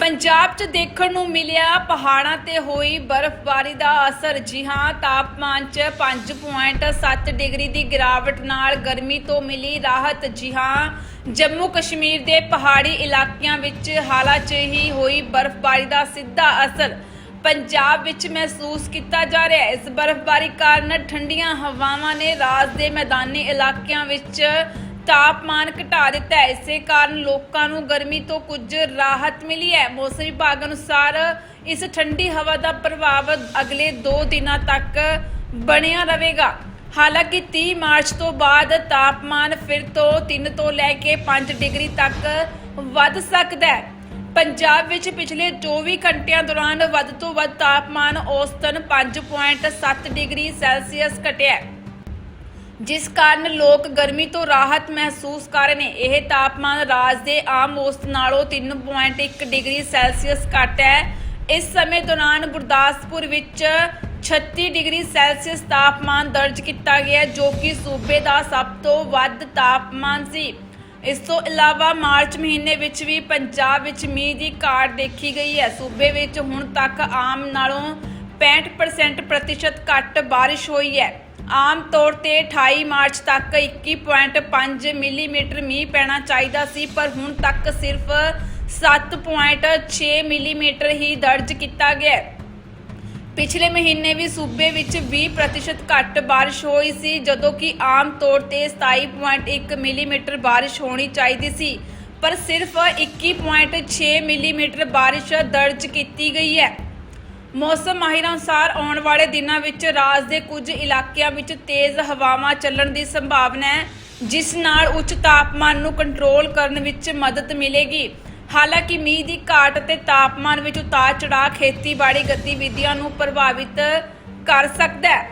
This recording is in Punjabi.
ਪੰਜਾਬ 'ਚ ਦੇਖਣ ਨੂੰ ਮਿਲਿਆ, ਪਹਾੜਾਂ ਤੇ ਹੋਈ ਬਰਫ਼ਬਾਰੀ ਦਾ ਅਸਰ। ਜੀ ਹਾਂ, ਤਾਪਮਾਨ 'ਚ 5.7 ਡਿਗਰੀ ਦੀ ਗਿਰਾਵਟ ਨਾਲ ਗਰਮੀ ਤੋਂ ਮਿਲੀ ਰਾਹਤ। ਜੀ ਹਾਂ, ਜੰਮੂ ਕਸ਼ਮੀਰ ਦੇ ਪਹਾੜੀ ਇਲਾਕਿਆਂ ਵਿੱਚ ਹਾਲਾਂ 'ਚ ਹੀ ਹੋਈ ਬਰਫ਼ਬਾਰੀ ਦਾ ਸਿੱਧਾ ਅਸਰ। ਪੰਜਾਬ ਵਿੱਚ ਮਹਿਸੂਸ ਕੀਤਾ ਜਾ ਰਿਹਾ ਹੈ। ਇਸ ਬਰਫ਼ਬਾਰੀ ਕਾਰਨ ਠੰਡੀਆਂ ਹਵਾਵਾਂ ਨੇ ਰਾਜ ਦੇ ਮੈਦਾਨੀ ਇਲਾਕਿਆਂ ਵਿੱਚ ਤਾਪਮਾਨ ਘਟਾ ਦਿੱਤਾ ਹੈ। ਇਸੇ ਕਾਰਨ ਲੋਕਾਂ ਨੂੰ ਗਰਮੀ ਤੋਂ ਕੁਝ ਰਾਹਤ ਮਿਲੀ ਹੈ। ਮੌਸਮ ਵਿਭਾਗ ਅਨੁਸਾਰ ਇਸ ਠੰਡੀ ਹਵਾ ਦਾ ਪ੍ਰਭਾਵ ਅਗਲੇ 2 ਦਿਨਾਂ ਤੱਕ ਬਣਿਆ ਰਹੇਗਾ। ਹਾਲਾਂਕਿ 30 ਮਾਰਚ ਤੋਂ ਬਾਅਦ ਤਾਪਮਾਨ ਫਿਰ ਤੋਂ 3 ਤੋਂ ਲੈ ਕੇ 5 ਡਿਗਰੀ ਤੱਕ ਵੱਧ ਸਕਦਾ ਹੈ। ਪੰਜਾਬ ਵਿੱਚ ਪਿਛਲੇ 24 ਘੰਟਿਆਂ ਦੌਰਾਨ ਵੱਧ ਤੋਂ ਵੱਧ ਤਾਪਮਾਨ ਔਸਤਨ 5.7 ਡਿਗਰੀ ਸੈਲਸੀਅਸ ਘਟਿਆ ਹੈ। ਜਿਸ ਕਾਰਨ ਲੋਕ ਗਰਮੀ ਤੋਂ ਰਾਹਤ ਮਹਿਸੂਸ ਕਰ ਰਹੇ ਨੇ। ਇਹ ਤਾਪਮਾਨ ਰਾਜ ਦੇ ਆਮ ਔਸਤ ਨਾਲੋਂ 3.1 ਡਿਗਰੀ ਸੈਲਸੀਅਸ ਘੱਟ ਹੈ। ਇਸ ਸਮੇਂ ਦੌਰਾਨ ਗੁਰਦਾਸਪੁਰ ਵਿੱਚ 36 ਡਿਗਰੀ ਸੈਲਸੀਅਸ ਤਾਪਮਾਨ ਦਰਜ ਕੀਤਾ ਗਿਆ ਜੋ ਕਿ ਸੂਬੇ ਦਾ ਸਭ ਤੋਂ ਵੱਧ ਤਾਪਮਾਨ ਸੀ। ਇਸ ਤੋਂ ਇਲਾਵਾ ਮਾਰਚ ਮਹੀਨੇ ਵਿੱਚ ਵੀ ਪੰਜਾਬ ਵਿੱਚ ਮੀਂਹ ਦੀ ਘਾਟ ਦੇਖੀ ਗਈ ਹੈ। ਸੂਬੇ ਵਿੱਚ ਹੁਣ ਤੱਕ ਆਮ ਨਾਲੋਂ 65% ਪ੍ਰਤੀਸ਼ਤ ਘੱਟ ਬਾਰਿਸ਼ ਹੋਈ ਹੈ। ਆਮ ਤੌਰ ਤੇ 28 ਮਾਰਚ ਤੱਕ 21.5 ਮਿਲੀਮੀਟਰ ਮੀਂਹ ਪੈਣਾ ਚਾਹੀਦਾ ਸੀ, ਪਰ ਹੁਣ ਤੱਕ ਸਿਰਫ 7.6 ਮਿਲੀਮੀਟਰ ਹੀ ਦਰਜ ਕੀਤਾ ਗਿਆ ਪਿਛਲੇ ਮਹੀਨੇ ਵੀ ਸੂਬੇ ਵਿੱਚ 20% ਘੱਟ ਬਾਰਿਸ਼ ਹੋਈ ਸੀ, ਜਦੋਂ ਕਿ ਆਮ ਤੌਰ ਤੇ 27.1 ਮਿਲੀਮੀਟਰ ਬਾਰਿਸ਼ ਹੋਣੀ ਚਾਹੀਦੀ ਸੀ, ਪਰ ਸਿਰਫ 21.6 ਮਿਲੀਮੀਟਰ ਬਾਰਿਸ਼ ਦਰਜ ਕੀਤੀ ਗਈ ਹੈ। ਮੌਸਮ ਮਾਹਿਰਾਂ ਅਨੁਸਾਰ ਆਉਣ ਵਾਲੇ ਦਿਨਾਂ ਵਿੱਚ ਰਾਜ ਦੇ ਕੁਝ ਇਲਾਕਿਆਂ ਵਿੱਚ ਤੇਜ਼ ਹਵਾਵਾਂ ਚੱਲਣ ਦੀ ਸੰਭਾਵਨਾ ਹੈ, ਜਿਸ ਨਾਲ ਉੱਚ ਤਾਪਮਾਨ ਨੂੰ ਕੰਟਰੋਲ ਕਰਨ ਵਿੱਚ ਮਦਦ ਮਿਲੇਗੀ। ਹਾਲਾਂਕਿ ਮੀਂਹ ਦੀ ਘਾਟ ਅਤੇ ਤਾਪਮਾਨ ਵਿੱਚ ਉਤਾਰ ਚੜਾਅ ਖੇਤੀਬਾੜੀ ਗਤੀਵਿਧੀਆਂ ਨੂੰ ਪ੍ਰਭਾਵਿਤ ਕਰ ਸਕਦਾ ਹੈ।